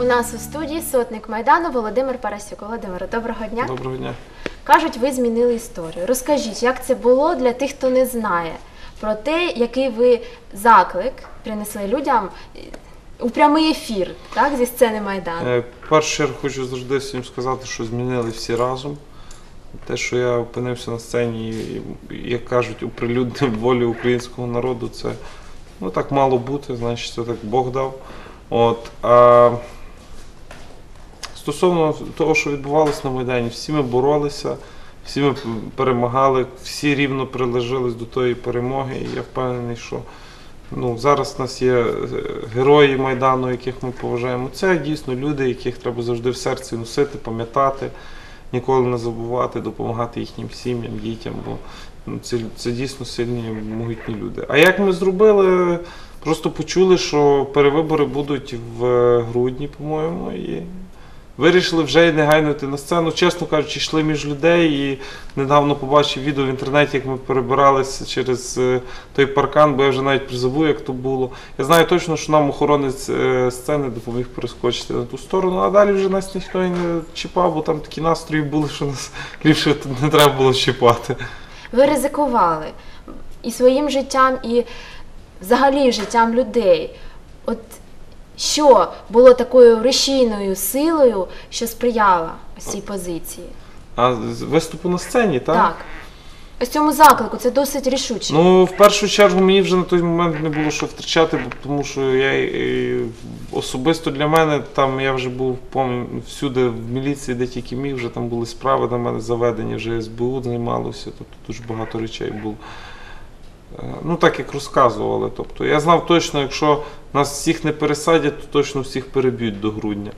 У нас у студії сотник Майдану Володимир Парасюк. Володимире, доброго дня. Доброго дня. Кажуть, ви змінили історію. Розкажіть, як це було для тих, хто не знає, про те, який ви заклик принесли людям е, у прямий ефір, так, зі сцени Майдану. Е, В чергу хочу завжди всім сказати, що змінили всі разом. Те, що я опинився на сцені, як кажуть, оприлюднив волю українського народу, це ну, так мало бути, значить, це так Бог дав. От, а стосовно того, що відбувалося на Майдані, всі ми боролися, всі ми перемагали, всі рівно приложились до тої перемоги, і я впевнений, що Ну, зараз у нас є е, герої Майдану, яких ми поважаємо. Це дійсно люди, яких треба завжди в серці носити, пам'ятати, ніколи не забувати, допомагати їхнім сім'ям, дітям, бо ну, це, це дійсно сильні, могутні люди. А як ми зробили? Просто почули, що перевибори будуть в грудні, по-моєму, і вирішили вже й негайно йти на сцену. Чесно кажучи, йшли між людей і недавно побачив відео в інтернеті, як ми перебиралися через е, той паркан, бо я вже навіть призабув, як то було. Я знаю точно, що нам охоронець е, сцени допоміг перескочити на ту сторону, а далі вже нас ніхто не чіпав, бо там такі настрої були, що нас ліпше не треба було чіпати. Ви ризикували і своїм життям, і взагалі життям людей. От що було такою рушійною силою, що сприяла ось цій позиції? А з виступу на сцені, так? Так. Ось цьому заклику це досить рішуче. Ну, в першу чергу мені вже на той момент не було що втрачати, бо тому що я е, особисто для мене там я вже був помню, всюди в міліції, де тільки міг, вже там були справи на мене заведені, вже СБУ займалося, тобто дуже багато речей було. Е, Ну, так як розказували. Тобто, я знав точно, якщо нас всіх не пересадять, то точно всіх переб'ють до грудня.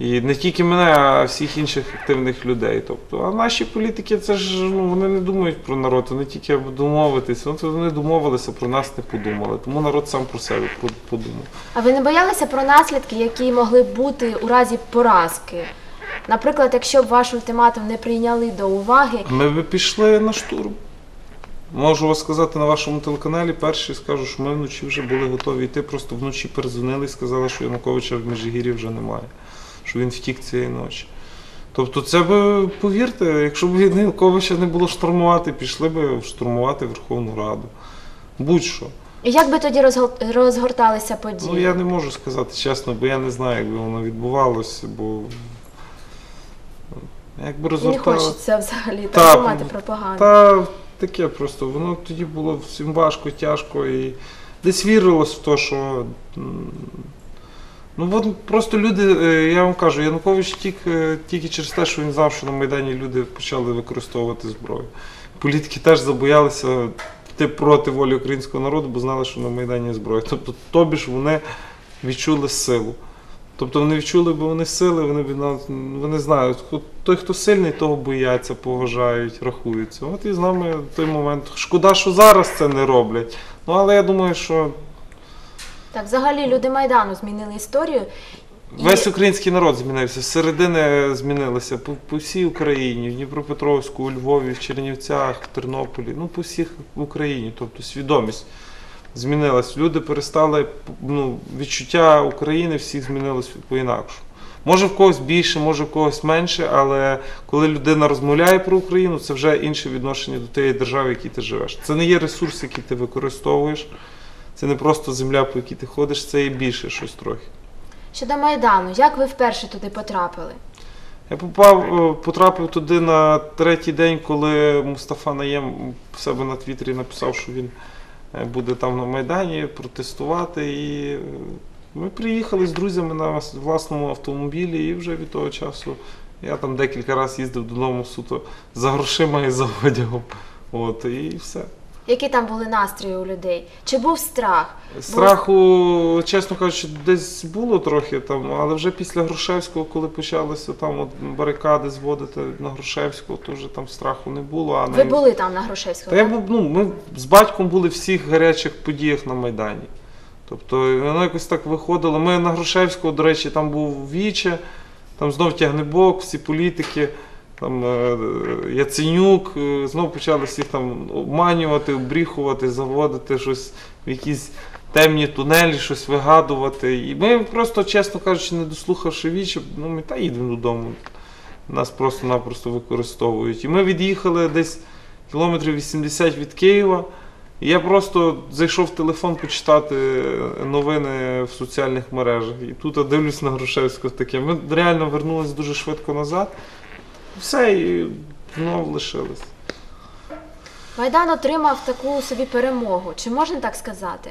І не тільки мене, а всіх інших активних людей. Тобто, а наші політики, це ж ну, вони не думають про народ, вони тільки аби домовитися. Ну, вони домовилися, про нас не подумали. Тому народ сам про себе подумав. А ви не боялися про наслідки, які могли б бути у разі поразки? Наприклад, якщо б ваш ультиматум не прийняли до уваги, Ми би пішли на штурм. Можу вас сказати на вашому телеканалі перший скажу, що ми вночі вже були готові йти, просто вночі перезвонили і сказали, що Януковича в Межигір'ї вже немає, що він втік цієї ночі. Тобто, це би, повірте, якщо б від Януковича не було штурмувати, пішли б штурмувати Верховну Раду. Будь-що. як би тоді розгорталися події? Ну я не можу сказати чесно, бо я не знаю, як би воно відбувалося, бо якби Не хочеться взагалі Та, так думати про погане. Та таке просто, воно тоді було всім важко, тяжко і десь вірилось в те, що. Ну от просто люди, е, я вам кажу, Янукович тік е, тільки через те, що він знав, що на Майдані люди почали використовувати зброю. Політики теж забоялися йти проти волі українського народу, бо знали, що на Майдані зброя. Тобто, тобі ж вони відчули силу. Тобто вони відчули, бо вони сили, вони, вони знають, той, хто сильний, того бояться, поважають, рахуються. От і з нами той момент. Шкода, що зараз це не роблять. Ну але я думаю, що Так, взагалі люди Майдану змінили історію. І- весь український народ змінився. Середини змінилися по, по всій Україні, в Дніпропетровську, у Львові, в Чернівцях, в Тернополі, ну по всіх в Україні. Тобто свідомість змінилась. Люди перестали ну, відчуття України всіх змінилось по-інакше. Може в когось більше, може в когось менше, але коли людина розмовляє про Україну, це вже інше відношення до тієї держави, в якій ти живеш. Це не є ресурс, який ти використовуєш. Це не просто земля, по якій ти ходиш, це є більше щось трохи. Щодо Майдану, як ви вперше туди потрапили? Я попав, е, потрапив туди на третій день, коли Мустафа Наєм в себе на Твіттері написав, що він буде там на Майдані протестувати. І е, ми приїхали з друзями на власному автомобілі, і вже від того часу я там декілька разів їздив додому суто за грошима і за одягом. От, і все. Які там були настрої у людей? Чи був страх? Страху, чесно кажучи, десь було трохи там, але вже після Грушевського, коли почалися там от барикади зводити на Грушевського, то вже там страху не було. А Ви на... були там на Грушевському? Та я був, ну, ми з батьком були в всіх гарячих подіях на Майдані. Тобто воно якось так виходило. Ми на Грушевського, до речі, там був Віче, там знов тягнебок, всі політики, там е, Яценюк, е, знов почали всіх там обманювати, обріхувати, заводити щось в якісь темні тунелі, щось вигадувати. І ми просто, чесно кажучи, не дослухавши вічі, ну ми та їдемо додому. Нас просто-напросто використовують. І ми від'їхали десь кілометрів 80 від Києва. І я просто зайшов в телефон почитати новини в соціальних мережах. І тут дивлюсь на Грушевського таке. Ми реально вернулись дуже швидко назад. Все, і знову лишились. Майдан отримав таку собі перемогу. Чи можна так сказати?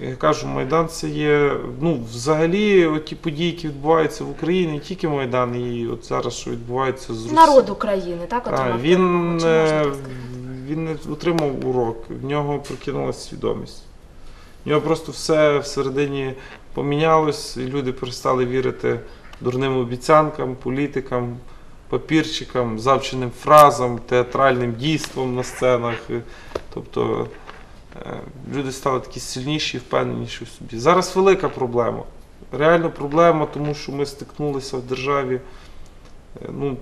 Я кажу, Майдан це є. Ну, взагалі, ті події, які відбуваються в Україні, не тільки Майдан, і от зараз, що відбувається з Росією. Народ України, так? А, Отримав він, перемогу. Чи можна е, сказати? він не отримав урок, в нього прокинулася свідомість. В нього просто все всередині помінялось, і люди перестали вірити дурним обіцянкам, політикам, папірчикам, завченим фразам, театральним дійствам на сценах. Е, Тобто е, люди стали такі сильніші впевненіші в собі. Зараз велика проблема. Реально проблема, тому що ми стикнулися в державі. е, Ну,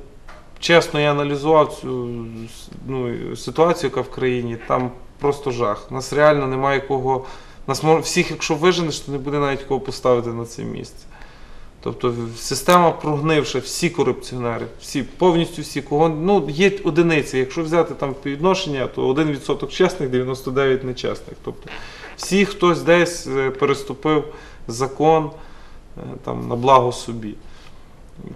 чесно, я аналізував цю ну, ситуацію, яка в країні, там просто жах. Нас реально немає кого. Нас всіх, якщо виженеш, то не буде навіть кого поставити на це місце. Тобто система прогнивша, всі корупціонери, всі, повністю всі, кого ну, є одиниці. Якщо взяти там співвідношення, то 1% чесних, 99 нечесних. Тобто всі хтось десь е, переступив закон е, там, на благо собі.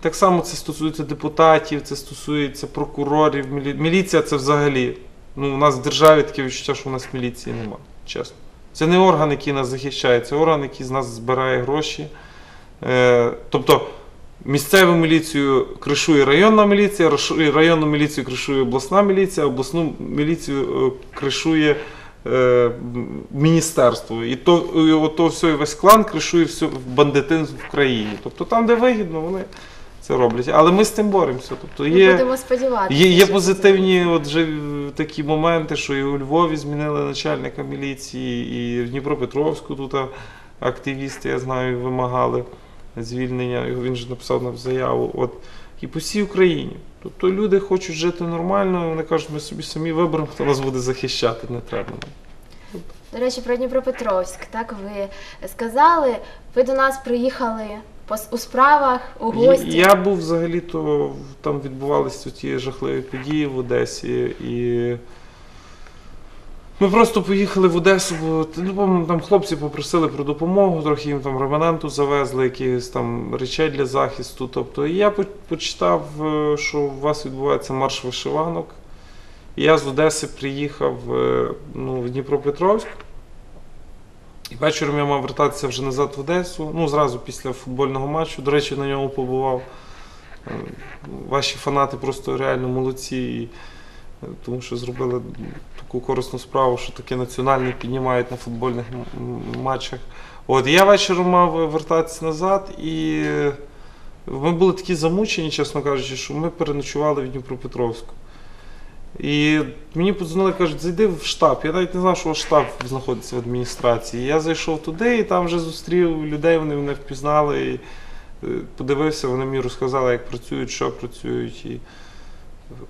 Так само це стосується депутатів, це стосується прокурорів, мілі... міліція це взагалі. Ну, у нас в державі таке відчуття, що у нас міліції немає, чесно. Це не орган, який нас захищає, це орган, який з нас збирає гроші. Е, тобто місцеву міліцію кришує районна міліція, районну міліцію кришує обласна міліція, обласну міліцію е, кришує е, міністерство. І то, і ото все, і весь клан кришує все бандитизм в країні. Тобто там, де вигідно, вони це роблять. Але ми з тим боремося. Тобто Ми є, будемо сподіватися. є, є позитивні от же, е, такі моменти, що і у Львові змінили начальника міліції, і в Дніпропетровську тут активісти, я знаю, вимагали звільнення. Його Він же написав нам заяву. От, і по всій Україні. Тобто люди хочуть жити нормально, вони кажуть, ми собі самі виберемо, хто нас буде захищати, не треба. нам. До речі, про Дніпропетровськ. Так ви сказали, ви до нас приїхали у справах, у гості. Я був взагалі-то там відбувалися ті жахливі події в Одесі, і ми просто поїхали в Одесу, бо ну, там хлопці попросили про допомогу, трохи їм там реманенту завезли, якихось там речей для захисту. Тобто, і я почитав, е, що у вас відбувається марш вишиванок. І я з Одеси приїхав е, ну, в Дніпропетровськ. І вечором я мав вертатися вже назад в Одесу. Ну, зразу після футбольного матчу. До речі, на ньому побував. Е, Ваші фанати просто реально молодці, тому що зробили таку корисну справу, що таке національне піднімають на футбольних матчах. От я вечором мав вертатися назад, і ми були такі замучені, чесно кажучи, що ми переночували в Дніпропетровську. І мені подзвонили, кажуть, зайди в штаб. Я навіть не знав, що штаб знаходиться в адміністрації. Я зайшов туди і там вже зустрів людей, вони мене впізнали. І е, подивився, вони мені розказали, як працюють, що працюють. І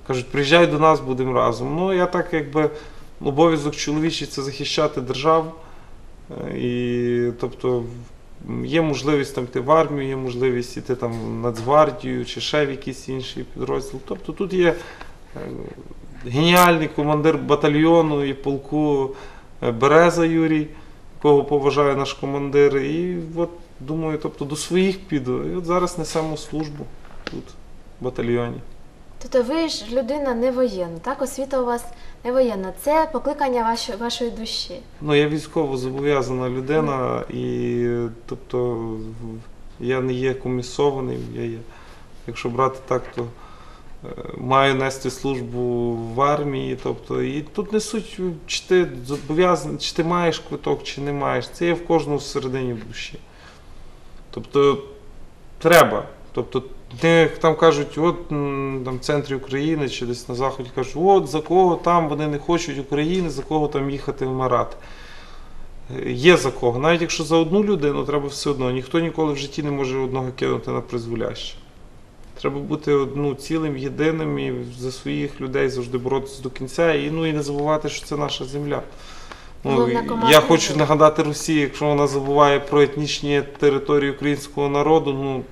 кажуть, приїжджай до нас, будемо разом. Ну, я так якби обов'язок чоловічий це захищати державу. Е, І, тобто, є можливість там йти в армію, є можливість йти там в Нацгвардію чи ще в якийсь інший підрозділ. Тобто тут є е, геніальний командир батальйону і полку е, Береза Юрій, кого поважає наш командир. І от думаю, тобто до своїх піду. І от зараз несемо службу тут, в батальйоні. Тобто ви ж людина не воєнна, так? Освіта у вас не воєнна. Це покликання вашої, вашої душі. Ну, я військово зобов'язана людина, і тобто я не є комісованим, я є, якщо брати так, то е, маю нести службу в армії. Тобто, і тут не суть, чи ти зобов'язаний, чи ти маєш квиток, чи не маєш. Це є в кожному всередині душі. Тобто треба. Тобто, не там кажуть, от там в центрі України чи десь на заході кажуть, от за кого там вони не хочуть України, за кого там їхати вмирати. Е, Є за кого. Навіть якщо за одну людину, треба все одно. Ніхто ніколи в житті не може одного кинути на призволяще. Треба бути ну, цілим, єдиним і за своїх людей завжди боротися до кінця. І, ну, і не забувати, що це наша земля. Ну, я хочу нагадати Росії, якщо вона забуває про етнічні території українського народу, ну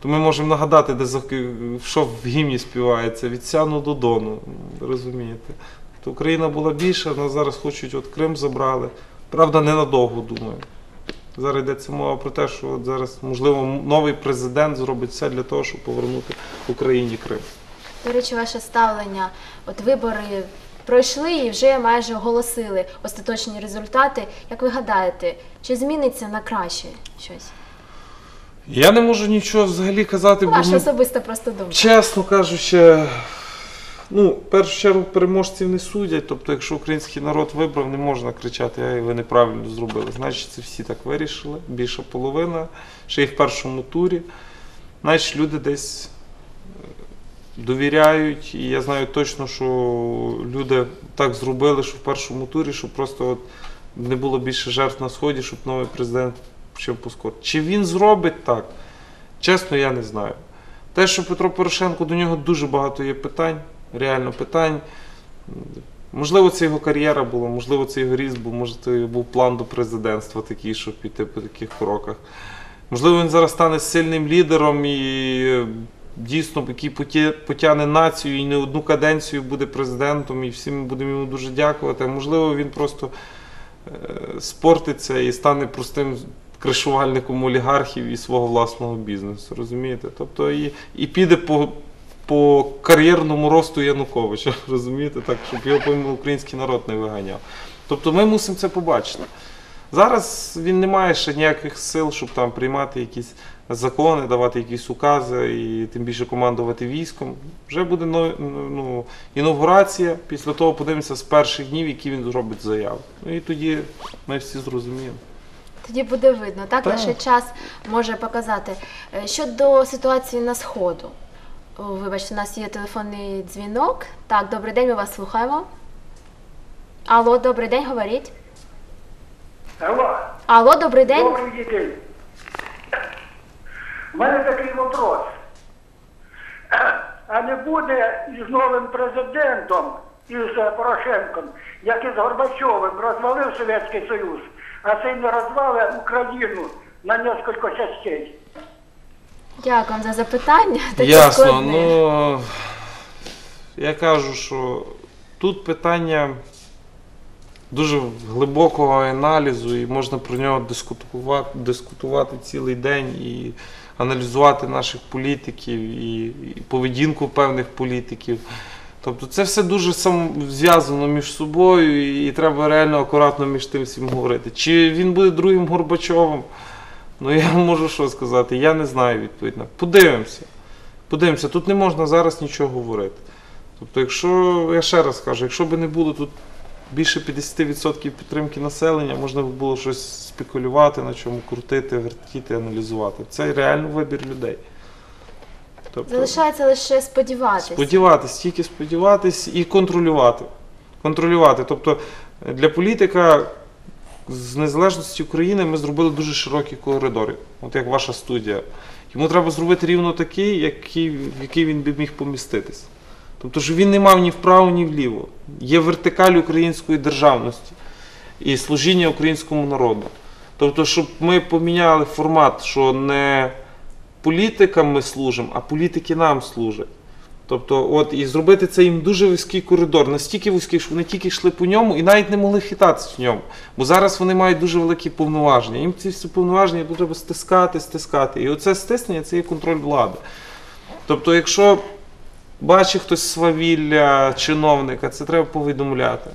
то ми можемо нагадати, де що в гімні співається від Сяну до Дону. Розумієте? То Україна була більша, нас зараз хочуть, от Крим забрали. Правда, ненадовго, думаю. Зараз йдеться мова про те, що от зараз, можливо, новий президент зробить все для того, щоб повернути Україні Крим. До речі, ваше ставлення, от вибори пройшли і вже майже оголосили остаточні результати. Як ви гадаєте, чи зміниться на краще щось? Я не можу нічого взагалі казати, Ваша ну, особиста просто думка. Чесно кажучи, ну, в першу чергу переможців не судять. Тобто, якщо український народ вибрав, не можна кричати, ай, ви неправильно зробили. Значить, це всі так вирішили. Більша половина, ще й в першому турі. Значить, люди десь е, довіряють. І я знаю точно, що люди так зробили, що в першому турі, щоб просто от не було більше жертв на сході, щоб новий президент почав поскорити. Чи він зробить так? Чесно, я не знаю. Те, що Петро Порошенко до нього дуже багато є питань, реально питань. Можливо, це його кар'єра була, можливо, це його ріст був, може, це був план до президентства такий, щоб піти по таких кроках. Можливо, він зараз стане сильним лідером і дійсно який потягне націю і не одну каденцію буде президентом, і всі ми будемо йому дуже дякувати. А можливо, він просто е, спортиться і стане простим кришувальником олігархів і свого власного бізнесу. Розумієте? Тобто і, і піде по, по кар'єрному росту Януковича, розумієте, так, щоб його український народ не виганяв. Тобто ми мусимо це побачити. Зараз він не має ще ніяких сил, щоб там приймати якісь закони, давати якісь укази і тим більше командувати військом. Вже буде но- ну, інаугурація. Після того подивимося з перших днів, які він зробить заяви. Ну і тоді ми всі зрозуміємо. Тоді буде видно, так? Так. Лише час може показати. Е, Щодо ситуації на Сходу. Вибачте, у нас є телефонний дзвінок. Так, добрий день, ми вас слухаємо. Алло, добрий день, говоріть. Алло, Алло, добрий день. добрий день. У мене такий вопрос. А не буде із новим президентом, із Порошенком, як і з Горбачовим, розвалив Совєтський Союз, не розвалив Україну на кілька частей. Дякую вам за запитання. Таке Ясно. складне. Ну я кажу, що тут питання дуже глибокого аналізу, і можна про нього дискутувати, дискутувати цілий день і аналізувати наших політиків і, і поведінку певних політиків. Тобто це все дуже сам зв'язано між собою, і, треба реально акуратно між тим всім говорити. Чи він буде другим Горбачовим? Ну я можу що сказати, я не знаю відповідь на. Подивимося. Подивимося, тут не можна зараз нічого говорити. Тобто, якщо, я ще раз кажу, якщо б не було тут більше 50% підтримки населення, можна б було щось спекулювати, на чому крутити, вертіти, аналізувати. Це реально вибір людей. Тобто, Залишається лише сподіватися. Сподіватись, тільки сподіватись і контролювати. Контролювати. Тобто е, для політика з незалежності України ми зробили дуже широкі коридори, от як ваша студія. Йому треба зробити рівно такий, який, в який він би міг поміститись. Тобто, що він не мав ні вправо, ні вліво. Є вертикаль української державності і служіння українському народу. Тобто, щоб ми поміняли формат, що не політикам ми служимо, а політики нам служать. Тобто, от і зробити це їм дуже вузький коридор, настільки вузький, що вони тільки йшли по ньому і навіть не могли хитатися в ньому. Бо зараз вони мають дуже великі повноваження. Їм ці всі повноваження треба стискати, стискати. І оце стиснення це є контроль влади. Тобто, якщо бачить хтось свавілля чиновника, це треба повідомляти.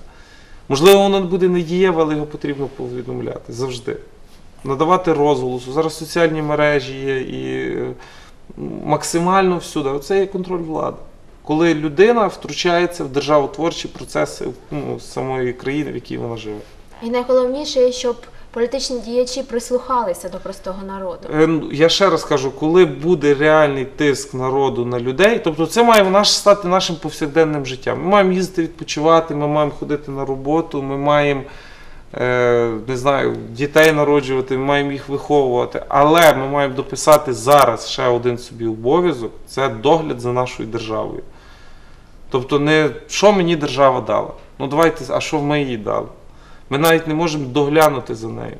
Можливо, воно буде недієве, але його потрібно повідомляти завжди. Надавати розголосу. Зараз соціальні мережі є і е, максимально всюди. Оце є контроль влади. Коли людина втручається в державотворчі процеси ну, самої країни, в якій вона живе. І найголовніше, щоб політичні діячі прислухалися до простого народу. Е, ну, Я ще раз кажу, коли буде реальний тиск народу на людей, тобто це має наш стати нашим повсякденним життям. Ми маємо їздити відпочивати, ми маємо ходити на роботу, ми маємо не знаю, дітей народжувати, ми маємо їх виховувати. Але ми маємо дописати зараз ще один собі обов'язок це догляд за нашою державою. Тобто, не що мені держава дала. Ну давайте, а що ми їй дали? Ми навіть не можемо доглянути за нею.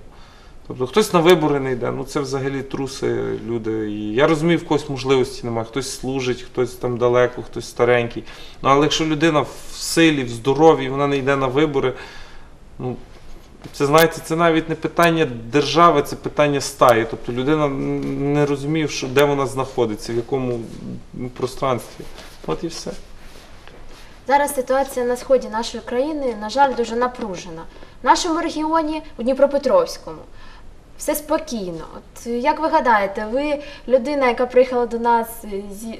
Тобто хтось на вибори не йде, ну це взагалі труси люди. І я розумію, в когось можливості немає, хтось служить, хтось там далеко, хтось старенький. Ну але якщо людина в силі, в здоров'ї, вона не йде на вибори, ну це знаєте, це навіть не питання держави, це питання стаї. Тобто людина не розуміє, що, де вона знаходиться, в якому пространстві. От і все. Зараз ситуація на сході нашої країни, на жаль, дуже напружена. В нашому регіоні, у Дніпропетровському, все спокійно. От як ви гадаєте, ви людина, яка приїхала до нас е, зі,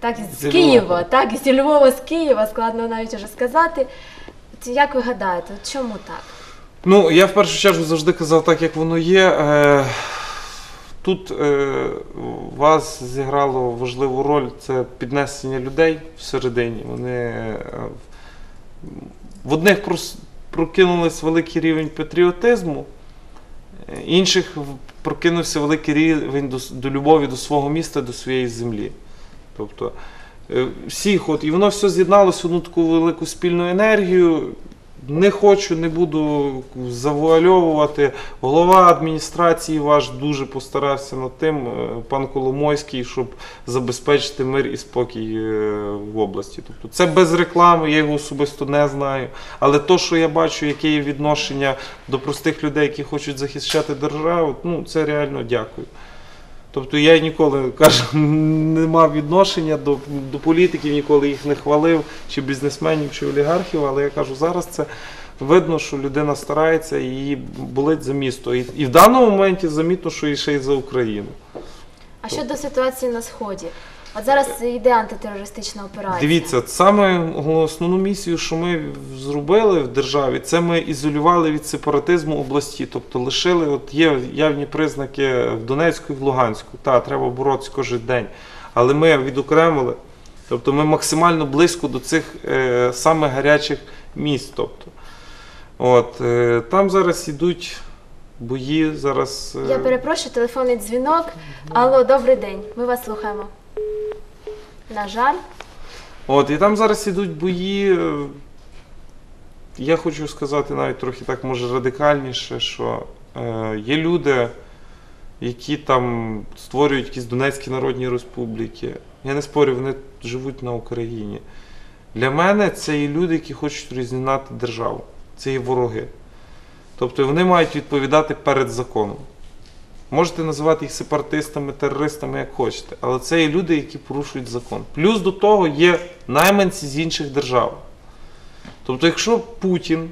так, з, Зі Києва, Львова. так, зі Львова, з Києва, складно навіть уже сказати. От як ви гадаєте, чому так? Ну, я в першу чергу завжди казав так, як воно є. Е, Тут е, вас зіграло важливу роль це піднесення людей всередині. Вони е, в одних прокинулись великий рівень патріотизму, інших прокинувся великий рівень до, до любові до свого міста, до своєї землі. Тобто всіх, от, і воно все з'єдналося в одну таку велику спільну енергію. Не хочу, не буду завуальовувати. Голова адміністрації ваш дуже постарався над тим, е, пан Коломойський, щоб забезпечити мир і спокій е, в області. Тобто це без реклами, я його особисто не знаю. Але то, що я бачу, яке є відношення до простих людей, які хочуть захищати державу, ну це реально дякую. Тобто я ніколи кажу, не мав відношення до, до політиків, ніколи їх не хвалив, чи бізнесменів, чи олігархів, але я кажу, зараз це видно, що людина старається і її болить за місто. І, і в даному моменті замітно, що і ще й за Україну. А щодо ситуації на сході? От зараз йде антитерористична операція. Дивіться, саме основну місію, що ми зробили в державі, це ми ізолювали від сепаратизму області. Тобто лишили, от є явні признаки в Донецьку і в Луганську. Та, треба боротися кожен день. Але ми відокремили, тобто ми максимально близько до цих е, саме гарячих місць. Тобто, от, е, там зараз ідуть бої, зараз. е, Я перепрошую, телефонний дзвінок. Алло, добрий день. Ми вас слухаємо. На жаль, От, і там зараз ідуть бої. е, Я хочу сказати навіть трохи так, може, радикальніше, що е, є люди, які там створюють якісь Донецькі Народні Республіки. Я не спорю, вони живуть на Україні. Для мене це є люди, які хочуть розігнати державу. Це є вороги. Тобто вони мають відповідати перед законом. Можете називати їх сепаратистами, терористами, як хочете, але це є люди, які порушують закон. Плюс до того є найманці з інших держав. Тобто, якщо Путін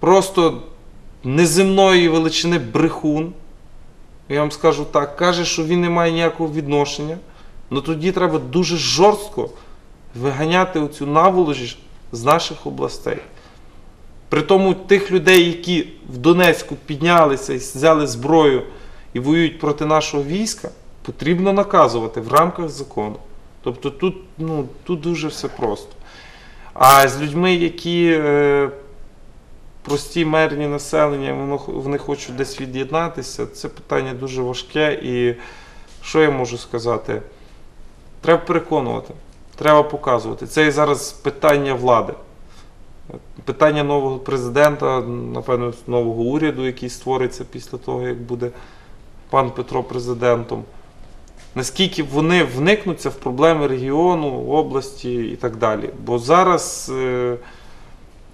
просто неземної величини брехун, я вам скажу так, каже, що він не має ніякого відношення, ну тоді треба дуже жорстко виганяти оцю наволоч з наших областей. При тому тих людей, які в Донецьку піднялися і взяли зброю і воюють проти нашого війська, потрібно наказувати в рамках закону. Тобто тут, ну, тут дуже все просто. А з людьми, які е, прості мирні населення, воно, вони хочуть десь від'єднатися, це питання дуже важке. І що я можу сказати? Треба переконувати, треба показувати. Це і зараз питання влади. Питання нового президента, напевно, нового уряду, який створиться після того, як буде пан Петро президентом. Наскільки вони вникнуться в проблеми регіону, області і так далі. Бо зараз, е,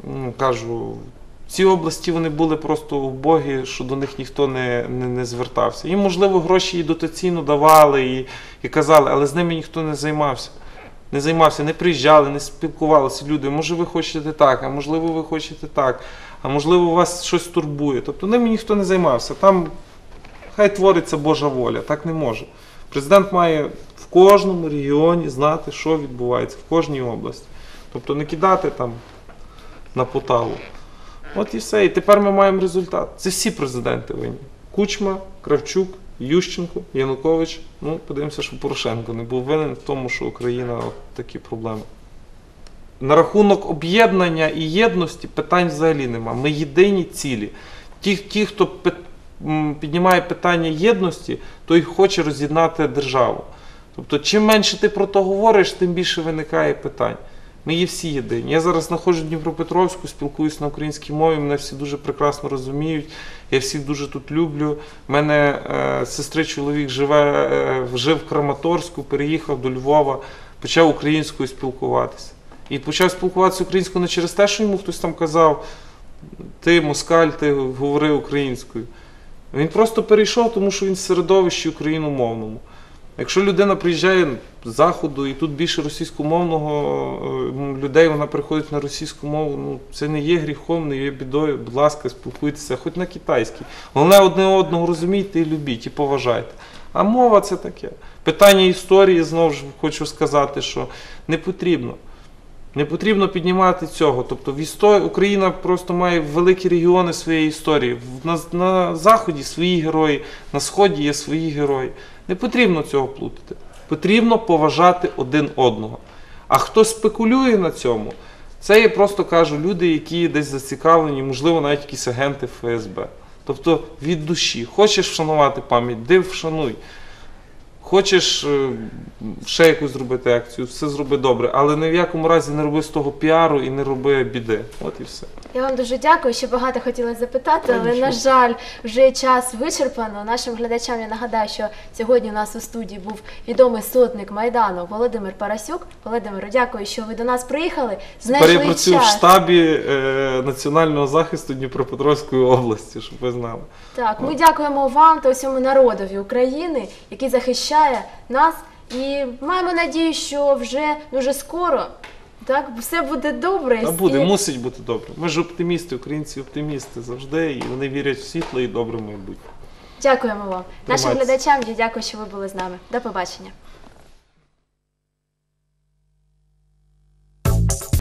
ну, кажу, ці області вони були просто убогі, що до них ніхто не, не, не звертався. Їм, можливо, гроші і дотаційно давали і, і казали, але з ними ніхто не займався не займався, не приїжджали, не спілкувалися люди. Може, ви хочете так, а можливо, ви хочете так, а можливо, вас щось турбує. Тобто ними ніхто не займався. Там хай твориться Божа воля, так не може. Президент має в кожному регіоні знати, що відбувається, в кожній області. Тобто не кидати там на поталу. От і все. І тепер ми маємо результат. Це всі президенти винні. Кучма, Кравчук, Ющенко, Янукович. Ну, подивимося, що Порошенко не був винен в тому, що Україна от такі проблеми. На рахунок об'єднання і єдності питань взагалі нема. Ми єдині цілі. Ті, ті хто піднімає питання єдності, той хоче роз'єднати державу. Тобто, чим менше ти про то говориш, тим більше виникає питань. Ми є всі єдині. Я зараз знаходжу в Дніпропетровську, спілкуюся на українській мові, мене всі дуже прекрасно розуміють. Я всіх дуже тут люблю. У мене е, сестри чоловік живе, е, жив в Краматорську, переїхав до Львова, почав українською спілкуватися. І почав спілкуватися українською не через те, що йому хтось там казав, ти москаль, ти говори українською. Він просто перейшов, тому що він в середовищі україномовному. Якщо людина приїжджає з заходу і тут більше російськомовного е, людей, вона приходить на російську мову, ну це не є гріхом, не є бідою. Будь ласка, спілкуйтеся, хоч на китайській. Головне одне одного розумійте і любіть, і поважайте. А мова це таке. Питання історії знову ж хочу сказати, що не потрібно. Не потрібно піднімати цього. Тобто в історії Україна просто має великі регіони своєї історії. На, на Заході свої герої, на Сході є свої герої. Не потрібно цього плутати. Потрібно поважати один одного. А хто спекулює на цьому, це я просто кажу люди, які десь зацікавлені, можливо, навіть якісь агенти ФСБ. Тобто від душі. Хочеш вшанувати пам'ять, див вшануй. Хочеш е, ще якусь зробити акцію, все зроби добре, але ні в якому разі не роби з того піару і не роби біди. От і все. Я вам дуже дякую. Ще багато хотіла запитати, але на жаль, вже час вичерпано. Нашим глядачам я нагадаю, що сьогодні у нас у студії був відомий сотник майдану Володимир Парасюк. Володимире, дякую, що ви до нас приїхали. Тепер Знайшли я працюю в штабі е, Національного захисту Дніпропетровської області, щоб ви знали. Так, ми дякуємо вам та усьому народові України, який захищає нас, і маємо надію, що вже дуже скоро так все буде добре. Та буде, і... мусить бути добре. Ми ж оптимісти, українці оптимісти завжди, і вони вірять в світло і добре майбутнє. Дякуємо вам. Нашим глядачам я дякую, що ви були з нами. До побачення.